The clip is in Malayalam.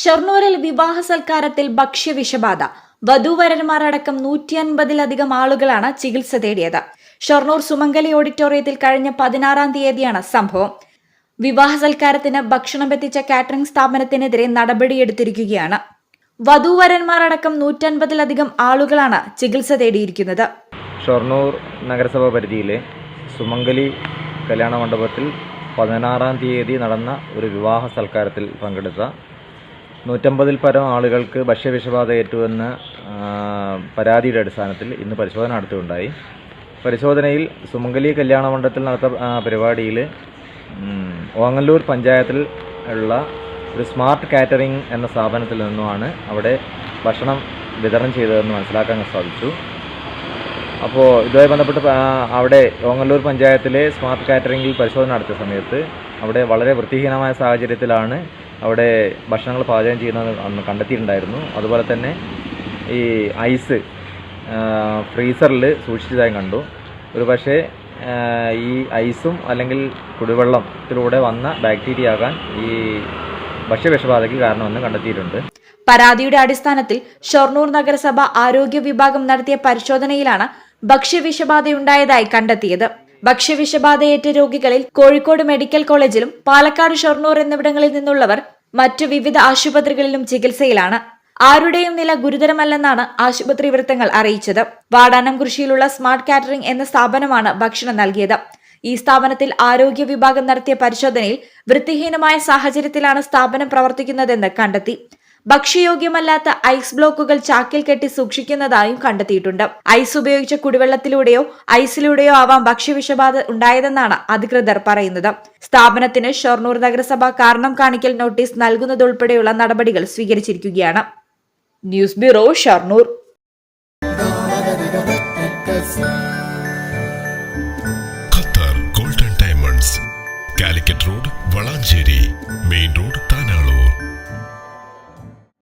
ഷൊർണൂരിൽ വിവാഹ സൽക്കാരത്തിൽ ഭക്ഷ്യവിഷബാധ. വധുവരന്മാരടക്കം നൂറ്റി അൻപതിലധികം ആളുകളാണ് ചികിത്സ തേടിയത്. ഷൊർണൂർ സുമംഗലി ഓഡിറ്റോറിയത്തിൽ കഴിഞ്ഞ പതിനാറാം തീയതിയാണ് സംഭവം. വിവാഹ സൽക്കാരത്തിന് ഭക്ഷണമെത്തിച്ച കാറ്ററിംഗ് സ്ഥാപനത്തിനെതിരെ നടപടിയെടുത്തിരിക്കുകയാണ്. വധൂവരന്മാരടക്കം നൂറ്റൻപതിലധികം ആളുകളാണ് ചികിത്സ തേടിയിരിക്കുന്നത്. ഷൊർണൂർ നഗരസഭാ പരിധിയിലെ സുമംഗലി കല്യാണ മണ്ഡപത്തിൽ പതിനാറാം തീയതി നടന്ന ഒരു വിവാഹ സൽക്കാരത്തിൽ പങ്കെടുത്ത നൂറ്റമ്പതിൽ പരം ആളുകൾക്ക് ഭക്ഷ്യവിഷബാധ ഏറ്റുവെന്ന പരാതിയുടെ അടിസ്ഥാനത്തിൽ ഇന്ന് പരിശോധന നടത്തുകയുണ്ടായി. പരിശോധനയിൽ സുമംഗലി കല്യാണ മണ്ഡലത്തിൽ നടത്ത പരിപാടിയിൽ ഓങ്ങല്ലൂർ പഞ്ചായത്തിൽ ഉള്ള ഒരു സ്മാർട്ട് കാറ്ററിംഗ് എന്ന സ്ഥാപനത്തിൽ നിന്നുമാണ് അവിടെ ഭക്ഷണം വിതരണം ചെയ്തതെന്ന് മനസ്സിലാക്കാൻ സാധിച്ചു. അപ്പോൾ ഇതുമായി ബന്ധപ്പെട്ട് അവിടെ ഓങ്ങല്ലൂർ പഞ്ചായത്തിലെ സ്മാർട്ട് കാറ്ററിംഗിൽ പരിശോധന നടത്തിയ സമയത്ത് അവിടെ വളരെ വൃത്തിഹീനമായ സാഹചര്യത്തിലാണ് അവിടെ ഭക്ഷണങ്ങൾ പാചകം ചെയ്യുന്നത് കണ്ടെത്തിയിട്ടുണ്ടായിരുന്നു. അതുപോലെ തന്നെ ഈ ഐസ് ഫ്രീസറിൽ സൂക്ഷിച്ചതായും കണ്ടു. ഒരു പക്ഷേ ഈ ഐസും അല്ലെങ്കിൽ കുടിവെള്ളത്തിലൂടെ വന്ന ബാക്ടീരിയ ആകാൻ ഈ ഭക്ഷ്യവിഷബാധയ്ക്ക് കാരണമെന്ന് കണ്ടെത്തിയിട്ടുണ്ട്. പരാതിയുടെ അടിസ്ഥാനത്തിൽ ഷൊർണൂർ നഗരസഭ ആരോഗ്യ വിഭാഗം നടത്തിയ പരിശോധനയിലാണ് ഭക്ഷ്യവിഷബാധയുണ്ടായതായി കണ്ടെത്തിയത്. ഭക്ഷ്യവിഷബാധയേറ്റ രോഗികളിൽ കോഴിക്കോട് മെഡിക്കൽ കോളേജിലും പാലക്കാട് ഷൊർണൂർ എന്നിവിടങ്ങളിൽ നിന്നുള്ളവർ മറ്റു വിവിധ ആശുപത്രികളിലും ചികിത്സയിലാണ്. ആരുടെയും നില ഗുരുതരമല്ലെന്നാണ് ആശുപത്രി വൃത്തങ്ങൾ അറിയിച്ചത്. വാടാനം കൃഷിയിലുള്ള സ്മാർട്ട് കാറ്ററിംഗ് എന്ന സ്ഥാപനമാണ് ഭക്ഷണം നൽകിയത്. ഈ സ്ഥാപനത്തിൽ ആരോഗ്യ വിഭാഗം നടത്തിയ പരിശോധനയിൽ വൃത്തിഹീനമായ സാഹചര്യത്തിലാണ് സ്ഥാപനം പ്രവർത്തിക്കുന്നതെന്ന് കണ്ടെത്തി. ഭക്ഷ്യയോഗ്യമല്ലാത്ത ഐസ് ബ്ലോക്കുകൾ ചാക്കിൽ കെട്ടി സൂക്ഷിക്കുന്നതായും കണ്ടെത്തിയിട്ടുണ്ട്. ഐസ് ഉപയോഗിച്ച കുടിവെള്ളത്തിലൂടെയോ ഐസിലൂടെയോ ആവാം ഭക്ഷ്യവിഷബാധ ഉണ്ടായതെന്നാണ് അധികൃതർ പറയുന്നത്. സ്ഥാപനത്തിന് ഷൊർണൂർ നഗരസഭ കാരണം കാണിക്കൽ നോട്ടീസ് നൽകുന്നതുൾപ്പെടെയുള്ള നടപടികൾ സ്വീകരിച്ചിരിക്കുകയാണ്. News bureau Shoranur. Qatar golden diamonds Calicut road Valanchery main road